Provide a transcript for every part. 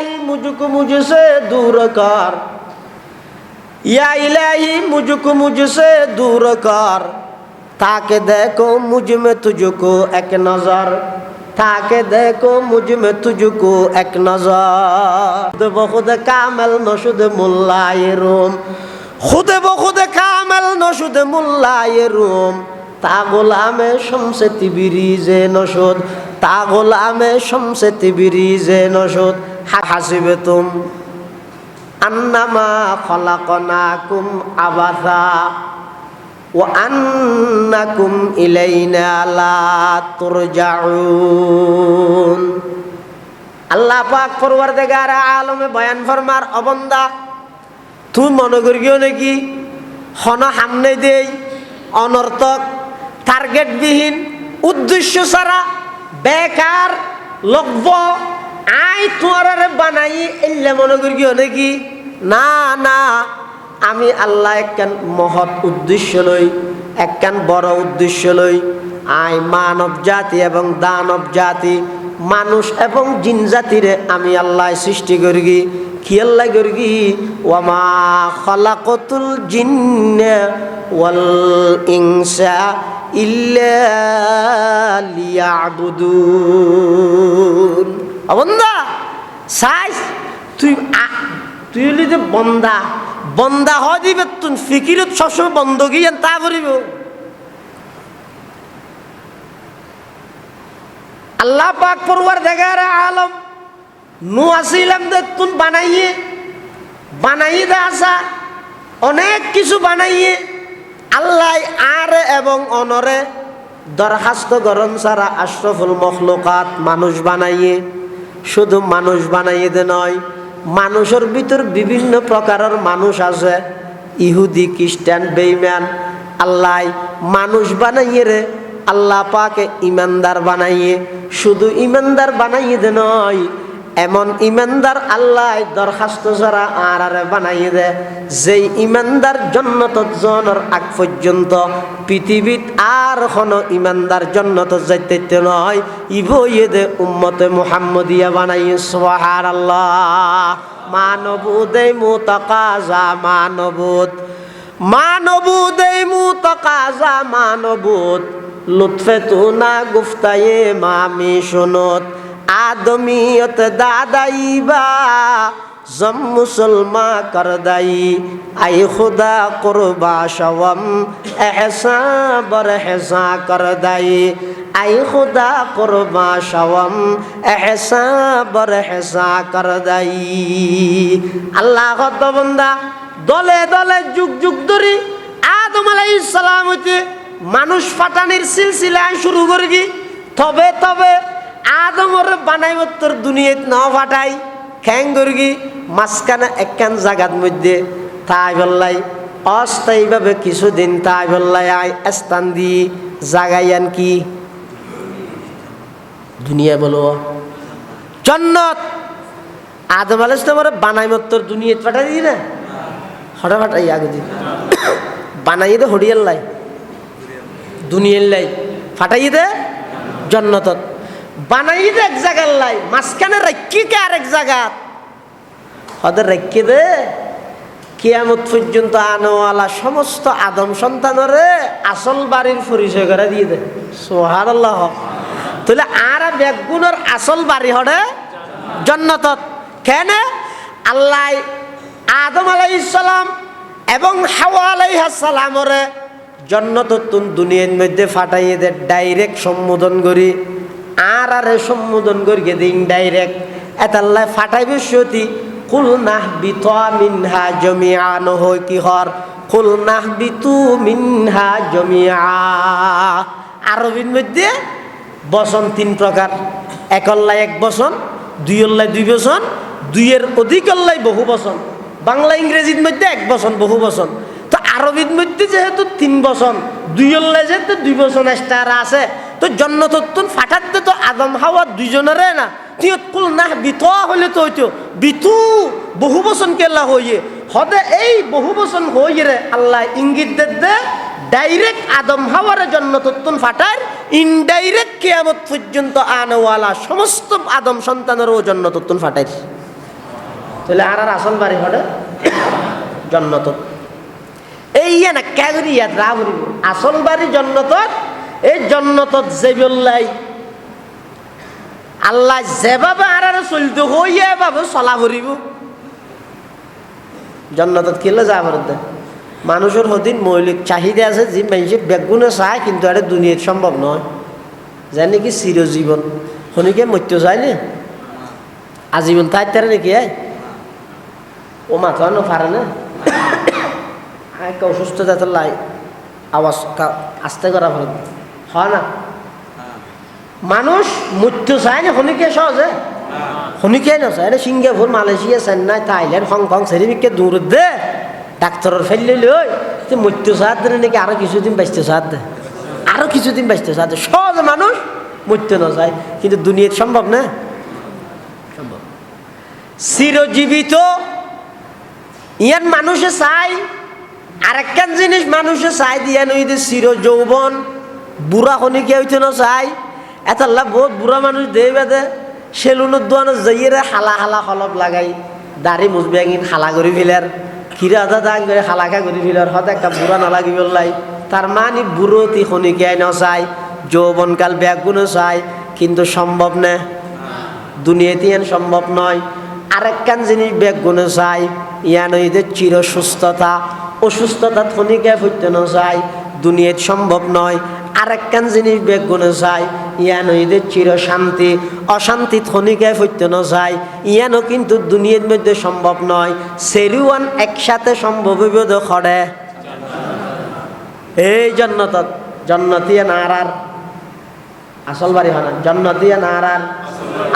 ইলাহি মুজুক মুজসে দূর কর। ইয়া ইলাহি মুজুক মুজসে দূর কর। তাকে দেখো মুজমে তুজুকু এক নজর। তাকে দেখো মুজমে তুজুকু এক নজর। বহুদে কামেল নসুদ মোল্লায় রোম। খুদে বহুদে কামেল নসুদ মোল্লায় রোম। তা গোলামে শমসে তিবিরি যে নসদ তা গোলামে শমসে তিবিরি যে নসদ হাসিবে তুম আন্নামা খলাকনাকুম আবাসা ও আন্নাকুম ইলাইনা লা তুরজাউন। আল্লাহ পাক পরওয়ারদিগার আলমে বয়ান ফরমার অবন্দা তুই মনে করিও নাকি? হন সামনে দেই, অনর্থক, টার্গেটবিহীন, উদ্দেশ্য ছাড়া, বেকার লব্য আই, তোমার বানাই এলে মনে করিও নাকি? না না, আমি আল্লাহ একখান মহৎ উদ্দেশ্য লই একখান বড় উদ্দেশ্য লই। আই, মানব জাতি এবং দানব জাতি, মানুষ এবং জিন জাতিরে আমি আল্লাহ সৃষ্টি করি আল্লাহ করি ওয়ামা খলাকতুল জিন্ন ওয়াল ইল্লা লিয়াবুদুন। বন্দা, সাইজ, তুই তুই হলি যে বন্দা। বন্দা হয় দিবে তুই ফিকিরত সবসময় বন্ধ গিয়ে তা করিব। আল্লাহ পাক পড়ুয়ার দেখার আলম, নু আসিলাম দে তুন বানাইয়ে। বানাইয়ে দে আসা, অনেক কিছু বানাইয়ে। আল্লাহ আর এবং অনরে দরখাস্ত গরম সারা আশরফুল মখলুকাত মানুষ বানাইয়ে। শুধু মানুষ বানাইয়ে দে নয়, মানুষের ভিতর বিভিন্ন প্রকারের মানুষ আছে। ইহুদি, খ্রিস্টান, বেইমান, আল্লাহ মানুষ বানাইয়ে রে, আল্লাহ পাকে ইমানদার বানাইয়ে। শুধু ইমানদার বানাইয়ে দে নয় এমন ইমানদার আল্লাহ দরখাস্ত যারা আর আরে বানাইয়ে দে, যেই ইমানদার জন্নত জনের আগ পর্যন্ত পৃথিবীত আর কোনো ইমানদার জন্নত যাইতে নয় ইবইয়ে দে উম্মতে মুহাম্মদিয়া বানাইয়ে সোহার আল্লাহ মানবুদ মুতাকাজা মানবুদ মানবুদ মুতাকাজা মানবুদ। লুৎফে তু না গুফতায়ে মামি শুনত আদমিয়ত দাদাই বা জম মুসলমা কর দাই আই খুদা কুরবা শওম এহসা বর হেসা কর দাই আই খুদা কুরবা শওম এহসা বর হেসা কর দাই আল্লাহ কত বন্দা, দলে দলে যুগ যুগ ধরি আদম আলাইহিস সালাম হইতে মানুষ ফাটানির সিলসিলায় শুরু করি। তবে তবে আদমর বানাই তোর দুনিয়াত ন ফাটাই। খ্যাং করি মাঝখানে একখান জাগাত মধ্যে তাই বললাই, অস্থায়ীভাবে কিছুদিন তাই বললাই আই স্থান দি, জাগাইয়ান কি? দুনিয়া বলো। জন্নত! আদম আলাইহিস সালামের বানাই তোর দুনিয়াত ফাটাই দি না? হঠাৎ ফাটাই আগে দি বানাই দে হরিয়াল লাই দুনিয়ার লাই ফাটাই দে জন্নতত। বানাই এক জায়গার লাই, মাঝখানে রাখি কে এক জায়গা হদের রাখি দে, কিয়ামত পর্যন্ত আনোয়ালা সমস্ত আদম সন্তানরে আসল বাড়ির পরিচয় করে দিয়ে দে। সোহার আল্লাহ তাহলে আর বেগুনের আসল বাড়ি হরে জন্নতত। কেন? আল্লাহ আদম আলাইসালাম এবং হাওয়া আলাইহাসালামরে জন্নতত্তুন দুনিয়ার মধ্যে ফাটাইয়ে দে, ডাইরেক্ট সম্বোধন করি। আর আরে সম্বোধন করি দিন ডাইরেক্ট এতাল্লাই ফাটাইবে সতী। কুল নাহ বিত মিনহা নহই কি হর? কুল নাহ বিতু মিনহা জমিয়া আরবির মধ্যে বসন তিন প্রকার। একল্লাই এক বসন দুইল্লাই দুই বসন দুইয়ের অধিকল্লাই বহু বসন বাংলা, ইংরেজির মধ্যে এক বসন বহু বসন তো আরবির মধ্যে যেহেতু তিন বছর দুইল্লাই যেহেতু দুই বছর এক্সট্রা আছে তো জন্মতত্তুন ফাটাতে তো আদম হাওয়া দুইজনেরে না। তুই কুল না বিত হলে তো হইতো। বিতু বহু বছর কেলা হইয়ে। হদে এই বহু বছর হইয়ে রে আল্লাহ ইঙ্গিত দে দে, ডাইরেক্ট আদম হাওয়ার জন্য তত্তুন ফাটার, ইনডাইরেক্ট কেয়ামত পর্যন্ত আনওয়ালা সমস্ত আদম সন্তানেরও জন্য তত্তুন ফাটাই তাহলে আর আর আসল বাড়ি হটে জন্নত এই না ক্যাগরি ইয়াত রা ভরিব আসল বাড়ি জন্নত এই জন্নত যে বললাই আল্লাহ যেভাবে আর আর চলতে হইয়া এভাবে চলা ভরিব জন্নতত কিলে যা ভরতে মানুষের হদিন মৌলিক চাহিদা আছে, যে মানুষে বেগুনে চায়, কিন্তু এটা দুনিয়ার সম্ভব নয় জানি কি চিরজীবন। শনিকে মৃত্যু চাই নে? আজীবন তাই তারে নাকি ও মাথা নো পারে না? একটা অসুস্থতা তো লাই। আওয়াজ আস্তে করা ভালো হয় না। মানুষ মৃত্যু চায় না শনিকে সহজে? শনিকে নচায়? এটা Singapore Malaysia Chennai Thailand Hong Kong সেরিমিকে দূর দে। ডাক্তারের ফেললে লই মৃত্যু দেয় নাকি আরও কিছুদিন বাঁচতে দে। আরও কিছুদিন বাঁচতে সাহায্য সহজ মানুষ মৃত্যু না চায় কিন্তু দুনিয়ার সম্ভব না? চিরজীবিত ইয়ান মানুষে চাই আরেকখান জিনিস মানুষে চাই দিয়া নই যে চির যৌবন বুড়া খনিকে হইতে না চাই? এতাল্লা বহুত বুড়া মানুষ দেই বাদে সেলুনের দোয়ানো যাইয়ে হালা হালা হলপ লাগাই, দাড়ি মুজবেগিন হালা করে ফেলার খিরা দাং করে হালাকা করে ফেলার হতে একটা বুড়া নালাগিব লাই তার মানে বুড়োতি খনিকে নচাই যৌবনকাল ব্যাগুনো চাই কিন্তু সম্ভব না? দুনিয়াতে ইয়ান সম্ভব নয়। আরেকখান জিনিস বেগ গুণে চাই, ইয়ান হইতে চির সুস্থতা অসুস্থতা থনিকে ফুটতে না চাই দুনিয়াত সম্ভব নয়। আরেকখান জিনিস বেগ গুণে চাই ইয়ান হইতে চির শান্তি, অশান্তি থনিকে ফুটতে না চাই ইয়ানও কিন্তু দুনিয়ার মধ্যে সম্ভব নয়। সেরিওয়ান একসাথে সম্ভব হইব খড়ে। এই জন্নত জন্নতিয়া নারার আসল বাড়ি হয় না, জন্নতিয়া নারার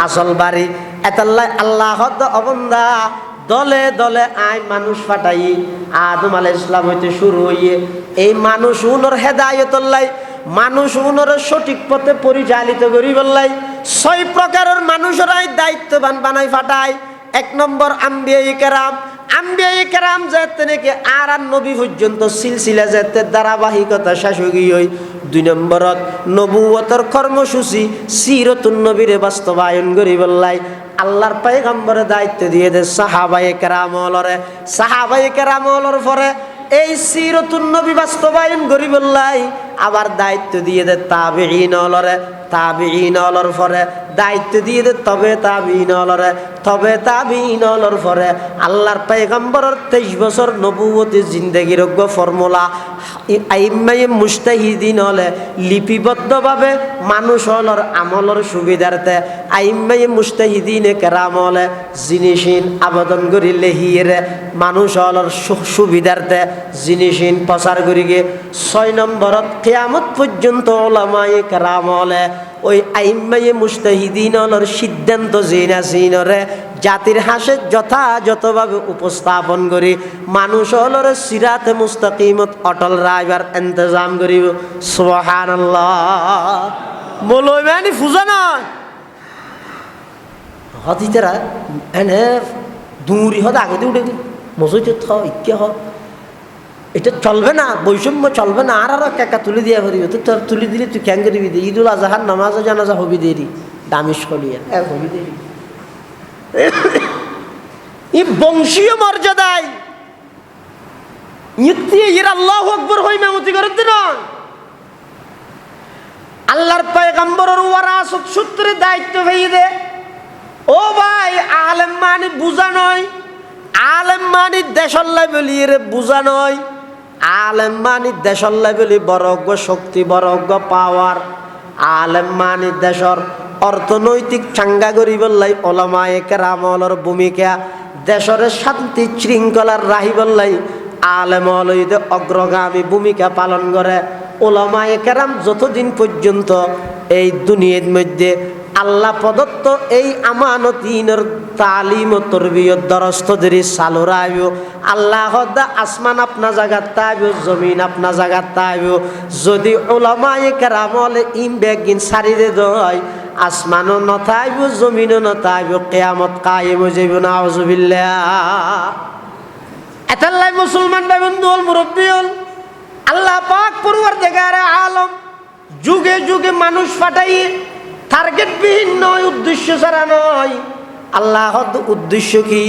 আসল বাড়ি। এতাল্লাই আল্লাহ অবন্দা দলে দলে আই মানুষ ফাটাই, আদম আলাই ইসলাম হইতে শুরু হইয়ে এই মানুষ উনর হেদায়তল্লাই মানুষ উনর সঠিক পথে পরিচালিত করি বললাই ছয় প্রকারের মানুষরাই দায়িত্ববান বানাই ফাটায়। এক নম্বর আম্বিয়াই কেরাম আম্বিয়াই কেরাম যেতে নাকি আর আর নবী পর্যন্ত সিলসিলা যেতে ধারাবাহিকতা শাসকি হই। দুই নম্বরত নবুয়তর কর্মসূচি সিরতুন নবীরে বাস্তবায়ন করি বললাই আল্লাহর পায়গম্বরের দায়িত্ব দিয়ে দে সাহাবাই কেরামলরে সাহাবাই কেরামলর পরে এই সিরতুন নবী বাস্তবায়ন করি বললাই আবার দায়িত্ব দিয়ে দে তাবিহীন তাবিহীন অলর পরে দায়িত্ব দিয়ে দে, তবে তাবিহীন অলরে তবে তাবিহীন অলর পরে আল্লাহর পায়গাম্বরের তেইশ বছর নবুয়তি জিন্দগির ফর্মুলা আইম্মাই মুস্তাহিদিন হলে লিপিবদ্ধভাবে মানুষ হলর আমলর সুবিধার্থে আইম্মাই মুস্তাহিদিন কেরাম হলে জিনিসিন আবেদন করি লেহিয়ে মানুষ হলর সুবিধার্থে জিনিসিন প্রচার করি ছয় নম্বরত কেয়ামত পর্যন্ত ওলামাই কেরাম হলে ওই আইম্মাই মুস্তাহিদিন সিদ্ধান্ত জিনা জিনরে জাতির হাসে যথাযথভাবে উপস্থাপন করি। মানুষ হলর সিরাতে মুস্তাকিমত অটল রাইবার ইন্তজাম করিব। সুবহানাল্লাহ। বলই মানে ফুজা নয় হতিতারা এনে দূরি হতে আগে দিয়ে উঠে মজুরি থ ইকে হ এটা চলবে না বৈষম্য চলবে না আর আরও একা তুলে দিয়া ভরিবে তুই তোর তুলে দিলে তুই ক্যাং করিবি দে ঈদুল আজহার নামাজ জানাজা হবি দেরি দামিশ এক হবি দেরি। ই বংশীয় মর্যাদায়। ইর আল্লাহ আকবর হই মেমতি করে দিন আল্লাহর পয়গম্বরের ওয়ারাসত সূত্রে দায়িত্ব হয়ে দে। ও ভাই আলেম মানে বুঝা নয় আলেম মানে দেশল্লাই বলি রে বুঝা নয়। আলেম মানে দেশল্লাই বলি বরজ্ঞ শক্তি বরজ্ঞ পাওয়ার আলেম মানে দেশর অর্থনৈতিক চাঙ্গা করিবল্লাই ওলামায়ে কেরামলর ভূমিকা। দেশরে শান্তি শৃঙ্খলার রাহিবল্লাই আলেম অলইতে অগ্রগামী ভূমিকা পালন করে। ওলামায়ে কেরাম যতদিন পর্যন্ত এই দুনিয়ার মধ্যে আল্লাহ প্রদত্ত এই আমানতিনের তালিম ও তরবিয়ত দরস্ত ধরে চালু রাইব আল্লাহ আসমান আপনা জাগাত তাইব জমিন আপনা জাগাত তাইব যদি ওলামায়ে কেরামলে ইম বেগিন সারিদে দয়, আসমানও নথাইব জমিনও নথাইব কেয়ামত কায়েম যাইব না আউজুবিল্লাহ এতাল্লাই মুসলমান ভাই বন্ধু হল, মুরব্বী হল, আল্লাহ পাক পড়ুয়ার দেখার আলম যুগে যুগে মানুষ ফাটাইয়ে টার্গেটবিহীন নয়, উদ্দেশ্য ছাড়া নয়। আল্লাহর উদ্দেশ্য কি?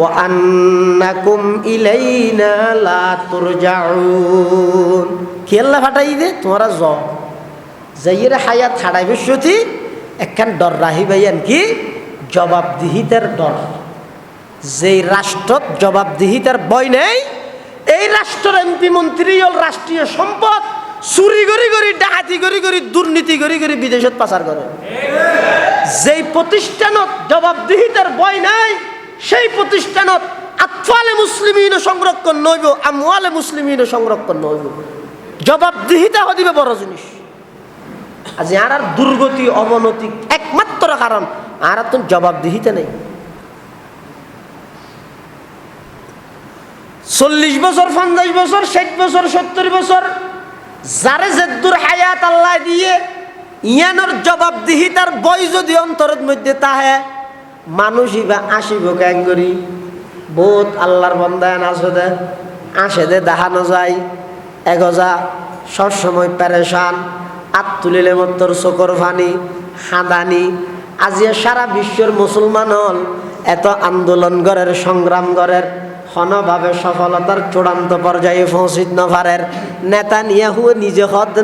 ও আন্নাকুম ইলাইনা লা তুরজাউন। কি আল্লাহ ফাটাই দে? তোমরা যাও। যাইয়ের হায়াত হারাইবে সতি, একখান ডর রাহিবাইয়ান কি? জবাবদিহিতার ডর। যেই রাষ্ট্র জবাবদিহিতার বই নেই, এই রাষ্ট্রের এমপি মন্ত্রী রাষ্ট্রীয় সম্পদ। চুরি করি করি, ডাকাতি করি করি, দুর্নীতি করি করি বিদেশত পাচার করে। যেই প্রতিষ্ঠানত জবাবদিহিতার বয় নাই, সেই প্রতিষ্ঠানত আতফালে মুসলিমিন সংরক্ষণ নইব, আমওয়ালে মুসলিমিন সংরক্ষণ নইব। জবাবদিহিতা হদিবে বড় জিনিস। আজ আর দুর্গতি, অবনতি একমাত্র কারণ আর তো জবাবদিহিতা নেই। চল্লিশ বছর, পঞ্চাশ বছর, ষাট বছর, সত্তর বছর যারে জেদ্দুর হায়াত আল্লাহ দিয়ে ইয়ানোর জবাবদিহিতার বই যদি অন্তরের মধ্যে তাহে, মানুষ ইবা আসিব কেন করি? বহুত আল্লাহর বন্দায়ন আসে দে আসে দে দেখানো যায়, এগজা, সবসময় প্যারেশান আত তুলিলে মত্তর চকর ফানি, হাঁদানি। আজিয়া সারা বিশ্বের মুসলমান হল, এত আন্দোলন গড়ের, সংগ্রাম গড়ের হনভাবে সফলতার চূড়ান্ত পর্যায়ে পৌঁছিত নভারের নেতা নিয়ে হুয়ে নিজে হদ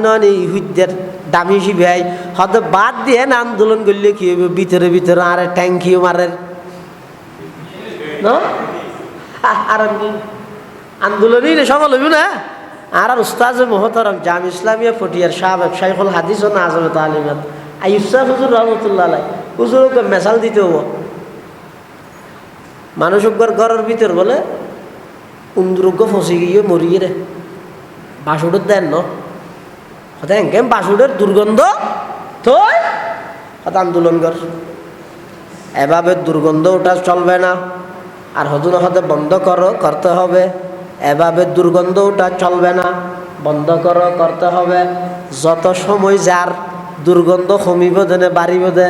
ইহুদের দামি শিবাই হদ বাদ দিয়ে না আন্দোলন করলে কি হবে? ভিতরে ভিতরে আরে ট্যাঙ্কিও মারের। ন? আর আন্দোলনই না, সফল হইব না। আর আর উস্তাজ মোহতরম জাম ইসলামিয়া ফটিয়ার সাবেক শাইখুল হাদিস ও নাজম তালিমাত আইব সাহেব হুজুর রহমতুল্লাহ হুজুরকে মেশাল দিতে হব। মানুষ ঘরের ভিতর বলে উন্দুরোগ্য ফসি গিয়ে মরিয়ে রে বাসুডের দেন ন হতে এনকে বাসুডের দুর্গন্ধ তো হতে আন্দোলন কর এভাবে দুর্গন্ধ ওটা চলবে না আর হদুন হতে বন্ধ করো করতে হবে এভাবে দুর্গন্ধ ওটা চলবে না বন্ধ করো করতে হবে যত সময় যার দুর্গন্ধ কমিব দেনে বাড়িব দে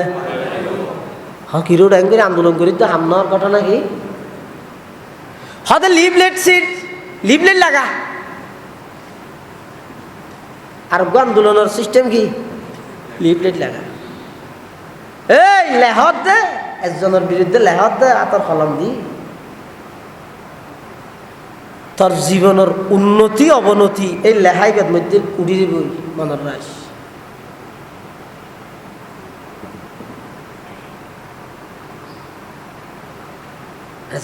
হ্যাঁ কিরো টাইম করে আন্দোলন করি তো হামনার ঘটনা কি হতে লিভলেট সিট লিভলেট লাগা। আর আন্দোলনের সিস্টেম কি? লিভলেট লাগা। এই, লেহত দে, একজনের বিরুদ্ধে লেহত দে, আতর কলম দি। তোর জীবনের উন্নতি, অবনতি, এই লেহাইবের মধ্যে উড়ি দিবই মনের রাস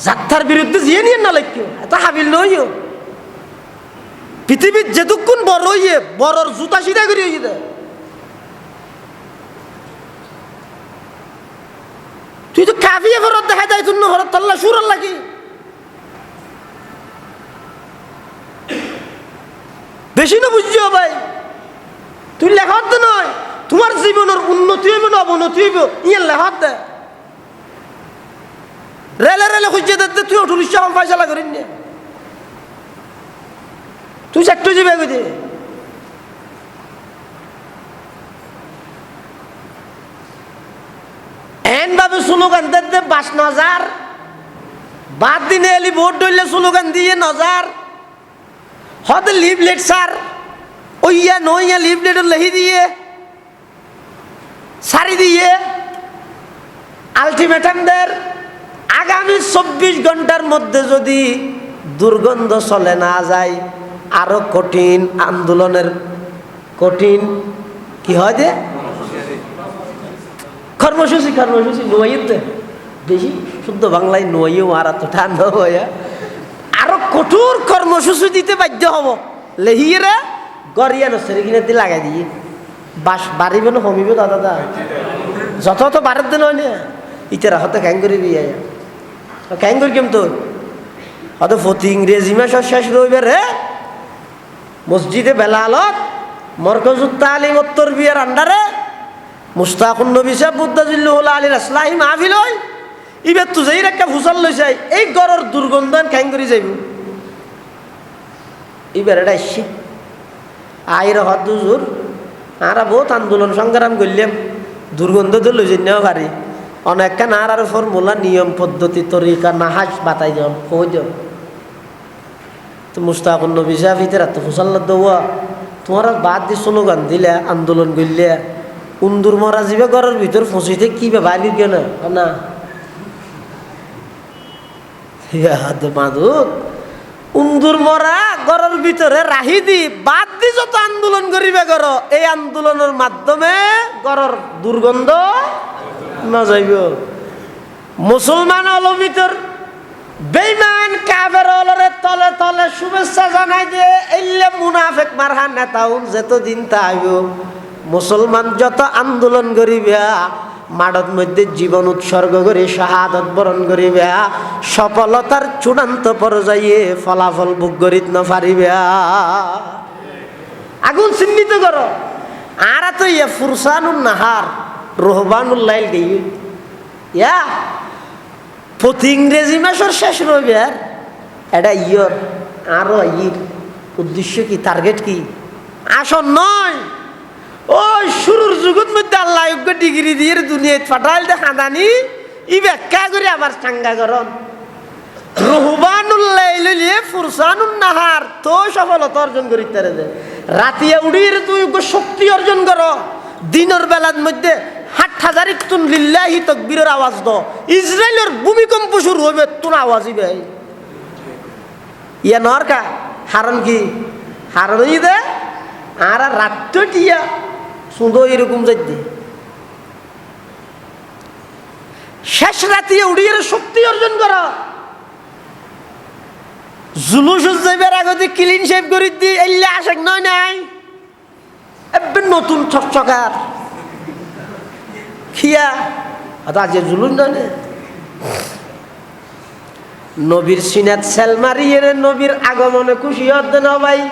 যাত্রার বিরুদ্ধে জিয়ে নিয়ে না লাগ এত হাবিল নইও পৃথিবীর যেতক্ষণ বড় হইয়ে বড়র জুতা সিধা করি হইয়ে দেয় তুই তো কাফিয়ে ফেরত দেখা যায়, তুই হরত তাল্লা সুরার লাগি। বেশি না বুঝছ ভাই। তুই লেখাত নয়, তোমার জীবনের উন্নতি হইব না অবনতি হইব ইয়ে লেখাত দে। রেলে রেলে খুঁজছে, দে তুই অটো রিক্সা কম পয়সা করিন নে তুই চারটে যাবে এগোতে এন ভাবে স্লোগান দিতে বাস নজার। বাদ দিনে এলি, ভোট ধরলে স্লোগান দিয়ে নজার। হতে লিভলেট সার। ওইয়া নইয়া লিভলেট লেহি দিয়ে। সারি দিয়ে। আলটিমেটামদের। আগামী চব্বিশ ঘণ্টার মধ্যে যদি দুর্গন্ধ চলে না যায়, আরও কঠিন আন্দোলনের কঠিন কি হয় যে? কর্মসূচি কর্মসূচি নোয়াইতে বেশি শুদ্ধ বাংলায় নোয়াইও আর এত ঠান্ডা হয়ে। আরও কঠোর কর্মসূচি দিতে বাধ্য হব। লেহিয়েরা গড়িয়া নসেরি কিনে দিয়ে লাগাই দিয়ে। বাস বাড়িব না কমিব দাদা দা তো বারের দিন হয় না। ইতারা হতে ক্যাং করে বিয়ে ক্যাং করি কেম তো হয়তো ফতি ইংরেজি মাসের শেষ রইবে রে? মসজিদে বেলালত, মরকজুত তালিম উত্তর বিয়ের আন্ডারে মুস্তাকুন নবী সাহেব বুদ্দাজিল্লুল আলীর আসলাহি মাহফিল হয়। ইবে তু যেই একটা ফুসল লইছে, এই গরর দুর্গন্ধ খ্যাং করে যাইব? এবার এটা আসছি আইর হদ দুজুর আরা বহুত আন্দোলন সংগ্রাম করলাম। দুর্গন্ধ তো লই যাই পারি অনেকটা আর ফর্মুলা, নিয়ম, পদ্ধতি, তরিকা, নাহাজ বাতাই যাও কই যাও তো মুস্তাকুন নবী সাহেব ইতে তো ফুসল দেওয়া তোমার বাদ দিয়ে স্লোগান দিলে, আন্দোলন করলে, উন্দুর মরা যাবে ঘরের ভিতর ফসিতে কি বাইরে কেন না? মাদুত উন্দুর মরা ঘরের ভিতরে রাহি দি, বাদ দি যত আন্দোলন করিবে গর এই আন্দোলনের মাধ্যমে ঘরের দুর্গন্ধ না যাইব। মুসলমান হলো বেইমান কাবের অলরে তলে তলে শুভেচ্ছা জানাই দিয়ে, এলে মুনাফেক মারহা নেতা মারহান নেতাউন যেতদিন তাইব। মুসলমান যত আন্দোলন করিবে মাডত মধ্যে জীবন উৎসর্গ করে, শাহাদত বরণ করিবে, সফলতার চূড়ান্ত পর্যায়ে ফলাফল ভোগ করিত না পারিবে। আগুন চিহ্নিত করো। আর তো ইয়া ফুরসানুন নাহার। রোহবানুল লাইল দিই ইয়া প্রতি ইংরেজি মাসের শেষ রবিবার এটা ইয়র, আরও ইর। উদ্দেশ্য কি টার্গেট কি? আসন নয়। ওই শুরুর যুগত মধ্যে আল্লাহ ডিগ্রি দিয়ে দুনিয়াত ফাটাইল দে খাদানি। ই ব্যাখ্যা করে আবার চাঙ্গা করন রহুবানুল্লাহ ফুরসানুন নাহার, তো সফলতা অর্জন করি তারে রাতিয়া উড়িয়ে তুই শক্তি অর্জন কর। দিনের বেলার মধ্যে হাট হাজারি তুন লিল্লাহি তকবীরের আওয়াজ দ ইসরায়েলের ভূমিকম্প শুরু হবে তোর আওয়াজই বে ইয়া নরকা হারন কি? হারন ই দে? আর রাত্র টিয়া। সুন্দর এরকম যাই দে শেষ রাতিয়ে উড়িয়ে শক্তি অর্জন করা। জুলুস যাইবার আগতে ক্লিন শেভ করে দি এলে আসে নয় নাই। এবার নতুন চকচকার খিয়া আজ জুলুস নয় না নবীর সিনাত সেল মারিয়ে নবীর আগমনে খুশি হতে না ভাই।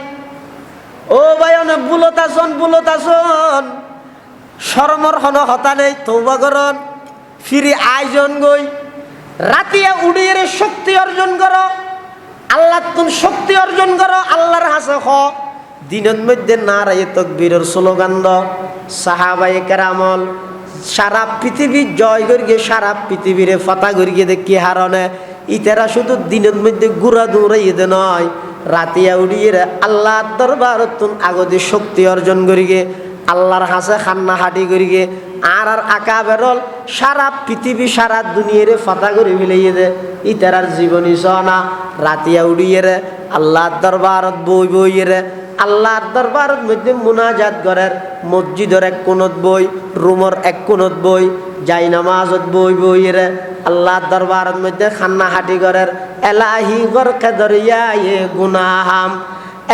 ও ভাই, অনেক বুলত আসন বুলত আসন। সরমর হন, হতা নেই, তৌবা করন। ফিরি আয়োজন গই। রাতিয়া উড়িয়ে শক্তি অর্জন করো। আল্লাহ তুমি শক্তি অর্জন করো, আল্লাহর হাসে হ। দিনের মধ্যে না রায় তকবীরের স্লোগান সাহাবাই কেরামল সারা পৃথিবী জয় করিয়ে, সারা পৃথিবীরে ফতা করিয়ে দেখি হারনে ইতারা শুধু দিনের মধ্যে গুড়া দৌড়াইয়ে নয় রাতিয়া উড়িয়ে আল্লাহ দরবার আগতে শক্তি অর্জন করিগে আল্লাহর হাসে খান্না হাঁটি করিগে আর আর আকা বেরল, সারা পৃথিবী, সারা দুনিয়ারে ফাতা করে ফেলাইয়ে দে। ইতারার জীবনী সনা রাতিয়া উড়িয়ে আল্লাহর দরবারত বই বইয়ে আল্লাহর দরবার মধ্যে মুনাজাত করার মসজিদের এক কোনত বই, রুমর এক কোনত বই যাই নামাজত বই, বইয়ের আল্লাহর দরবার মধ্যে খান্না হাটি করার এলাহি গর কেদরিয়া এ গুনাহাম,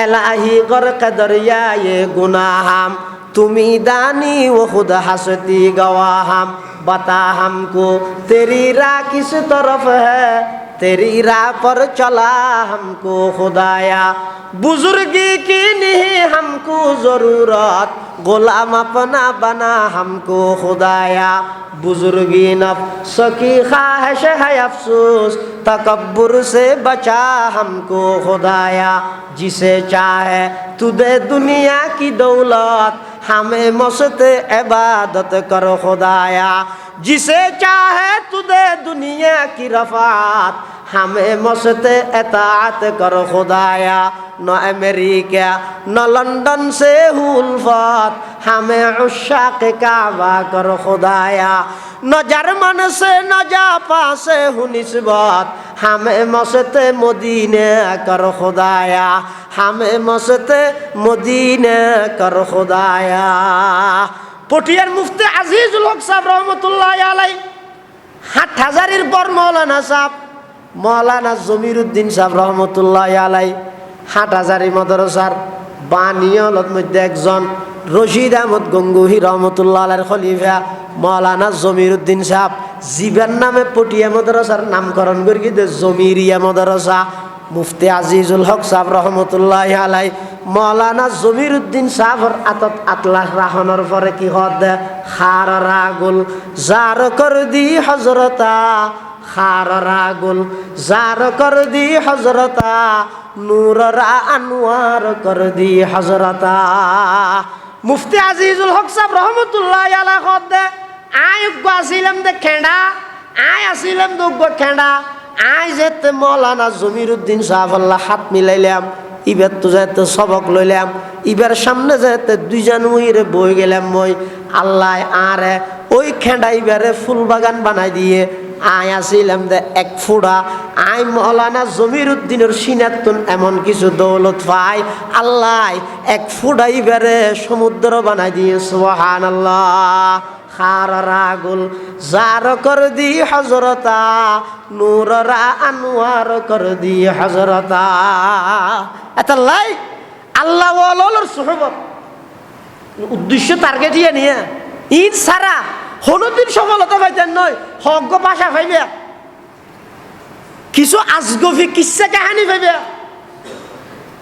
এলাহি গর কেদরিয়া এ গুনাহাম, তুমি দানি ও খুদ হাসতি গওয়াহাম, বাতাহাম কো, তেরি রা কিস তরফ হ্যাঁ तेरी राह पर चला हमको खुदाया। बुजुर्गी की नहीं, हमको ज़रूरत। गुलाम अपना बना, हमको खुदाया। बुजुर्गी नफ्स की ख्वाहिश है अफसोस, तकब्बुर से बचा हमको खुदाया। जिसे चाहे तुदे दुनिया की दौलत, हमें मस्त, इबादत करो खुदाया। जिसे चाहे तुदे दुनिया की रफात हमें मस्त एतात करो खुदाया न अमेरिका न लंदन से हुल्फत हमें उशाक काबा करो खुदाया न जर्मन से न जापा से हूँ निस्बत हमें मस्त मदीने करो खुदाया हमें मस्त मदीने करो खुदाया পটিয়ার মুফতি আজিজুল হক সাহেব রহমতুল্লাহ আলাই, হাট হাজারির পর মৌলানা সাহেব, মৌলানা জমির উদ্দিন সাহেব রহমতুল্লাহ আলাই, হাট হাজারি মদরসার বানিয়লত মধ্যে একজন রশিদ আহমদ গঙ্গুহি রহমতুল্লাহ আলার খলিফা মৌলানা জমির উদ্দিন সাহেব, জীবের নামে পটিয়া মদরসার নামকরণ করি জমিরিয়া মদরসা মুফতি আজিজুল হক সাহেব রহমতুল্লাহ আলাই মৌলানা জমির উদ্দিন সাহর আতত আতলাস রাহনের পরে কি হদ খার রাগুল, জার কর দি হজরতা খার রাগুল, জার কর দি হজরতা নূর রা আনোয়ার কর দি হজরতা মুফতি আজিজুল হক সাহেব রহমতুল্লাহ আলাই হদ আয় আসিলাম দে খেঁড়া আয় আসিলাম দুগ্গ খেঁড়া। আই যেতে মৌলানা জমির উদ্দিন সাহাবাল্লাহ হাত মিলাইলাম, ইবার তো যাতে সবক লইলাম, ইবার সামনে যাতে দুইজন মুইরে বই গেলাম মই, আল্লাহ আরে ওই খেঁডা ইবারে ফুল বাগান বানাই দিয়ে আয় আসিলাম দে এক ফুড়া। আই মৌলানা জমির উদ্দিনের সিনাতুন এমন কিছু দৌলত পাই আল্লাহ এক ফুড়াই বেড়ে সমুদ্র বানাই দিয়ে সোহান আল্লাহ খারাগুল জার কর দি হজরতা নূররা আনোয়ার কর দি হজরতা। এটা লাই আল্লাহ সোহবত। উদ্দেশ্য টার্গেট ইয়ে নিয়ে। ইন সারা হনুদিন সফলতা পাইতেন নয়, হজ্ঞ পাশা পাইবে কিছু আজগফি কিসা কাহানি পাইবে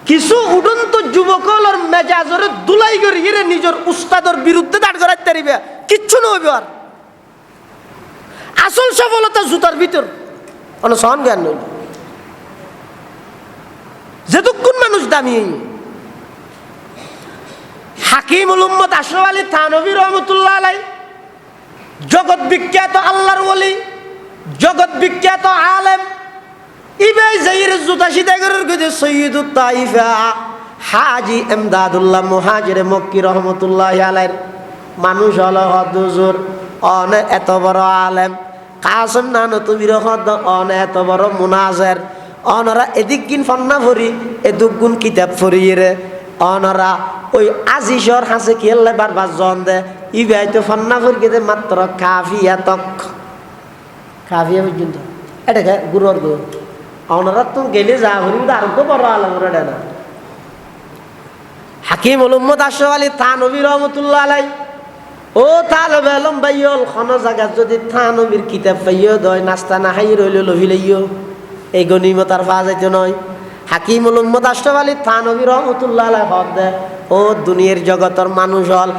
কিছু উডন্ত যুবকলর মেজাজরে দুলাই গিয়ে নিজের উস্তাদর বিরুদ্ধে দাঁড় করাইতে পারিবে। কিচ্ছু নইবে আর। আসল সফলতা জুতার ভিতর। অন সহন জ্ঞান নইল যেতক্ষণ মানুষ দামি। হাকিম উম্মদ আশরাফ আলী থানবী রহমতুল্লাহ আলাই, জগৎ বিখ্যাত আল্লাহর ওলি, জগৎ বিখ্যাত আলেম জাইর জুতা সিদাগরের গদি সৈয়দ তাইফা। হাজি এমদাদুল্লাহ, মুহাজির মক্কি রহমতুল্লাহ আলাইর মানুষ হল হদুজুর অনে এত বড় আলেম। কাসম নানো তুমি হদ অনে এত বড় মুনাজের। অনরা এদিক কিন ফন্না ভরি, এদুক গুণ কিতাব ফরিয়ে রে। অনরা ওই আজিসর হাসে কি বারবার জন দে। ইবাই তো ফন্না ভরি দে মাত্র কাফিয়া তক। কাফিয়া পর্যন্ত। এটা গুরুর গুরু। ওনারা তো গেলে যা হরি আর তো বড় আলম রে না হাকিম উম্মদ আশরাফ আলী থানবী রহমতুল্লাহ আলাই ও তালবে আলম বাইয়ল খন জায়গা যদি থানবীর কিতাব পাইও দয় নাস্তা না খাই রইল লভি লইও এই গণিমতার পা যাইতে নয় হাকিম উম্মদ আশরাফ আলী থানবী রহমতুল্লাহ আলাই হক দে ও দুনিয়ার জগতর মানুষ হল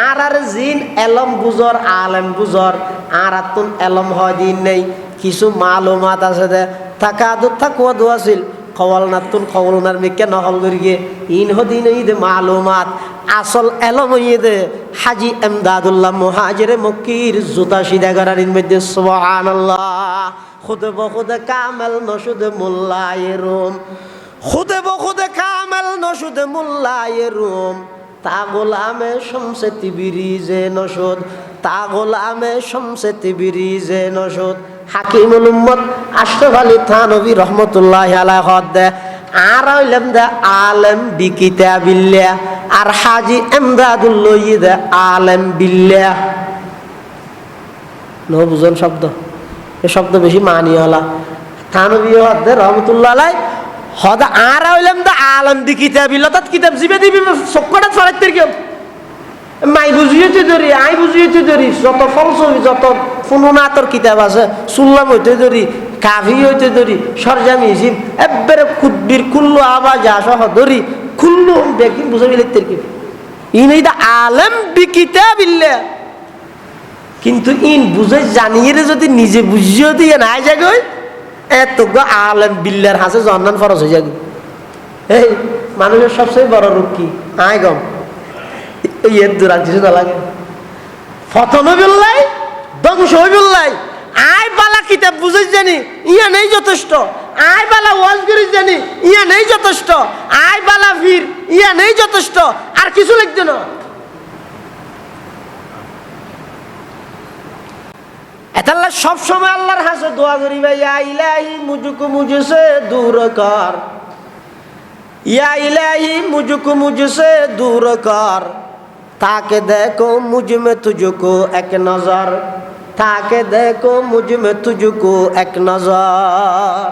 আর আর জিন এলম বুজর আলেম বুজর আর আতুন এলম হয় দিন নেই কিছু মালুমাত আছে দে থাকা আদুর থাকুয়া দু আছিল। খবল নাতুন খবল নার মেকে নহল করিয়ে ইন হদিন ঈদ মালুমাত। আসল এলম দে, হাজি এমদাদুল্লাহ মুহাজিরে মক্কির জুতা সিদা করার ইন মধ্যে, সুবহানাল্লাহ। খুদে বখুদে কামেল নসুদে মোল্লায়ে রুম। খুদে বখুদে কামেল নসুদে মোল্লায়ে রুম। তা গোলামে শমসে তিবিরি যে নসুদ তা গোলামে শমসে তিবিরি যে নসুদ হাকিমুল উম্মত আশরাফ আলী থানবী রহমতুল্লাহ আলাই হদ আর হইলাম দে আলেম বিকিতা বিল্লা আর হাজি এমদাদুল্লই দে আলেম বিল্লা ন বুঝন শব্দ, এ শব্দ বেশি মানি হলা থানবী হদ দে রহমতুল্লাহ আলাই হদ, আর হইলাম দে আলেম বিকিতা বিল্লা তাত কিতাব জিবে দিবি চক্কটা ফলাইতে কেউ মাই বুঝিয়েতে ধরি, আই বুঝিয়েতে ধরি, যত ফলছবি যত ফুনুনাতর কিতাব আছে, সুল্লাম হইতে ধরি কাভি হইতে ধরি, সরজামি হিসিব একবারে কুদ্বির কুল্লু আবা যা সহ ধরি, কুল্লু বেকিন বুঝে গেলে কি? ইন এইটা আলেম বিকিতে বিল্লে কিন্তু ইন বুঝে জানিয়ে যদি নিজে বুঝিয়েও দিয়ে নাই যাগই এত আলেম বিল্লার হাসে জন্নান ফরজ হয়ে যাবে। এই, মানুষের সবচেয়ে বড় রূপ কি? আয় গম। ইয়ের দূরান কিছু লাগে। ফতন বিল্লাই ধ্বংস বিল্লাই আয় বালা কিতাব বুঝে জানি, ইয়া নেই যথেষ্ট। আয় বালা ওয়াজ করি জানি, ইয়া নেই যথেষ্ট। আয় বালা ভিড়, ইয়া নেই যথেষ্ট। আর কিছু লিখতে না। এতাল্লা সব সময় আল্লাহর হাসে দোয়া করি, ভাই, ইয়া ইলাহি মুজুকু মুজুসে দূর কর। ইয়া ইলাহি মুজুকু মুজুসে দূর কর। তাকে দেখো মুজমে তুজুকো এক নজর। তাকে দেখো মুজমে তুজুকো এক নজর।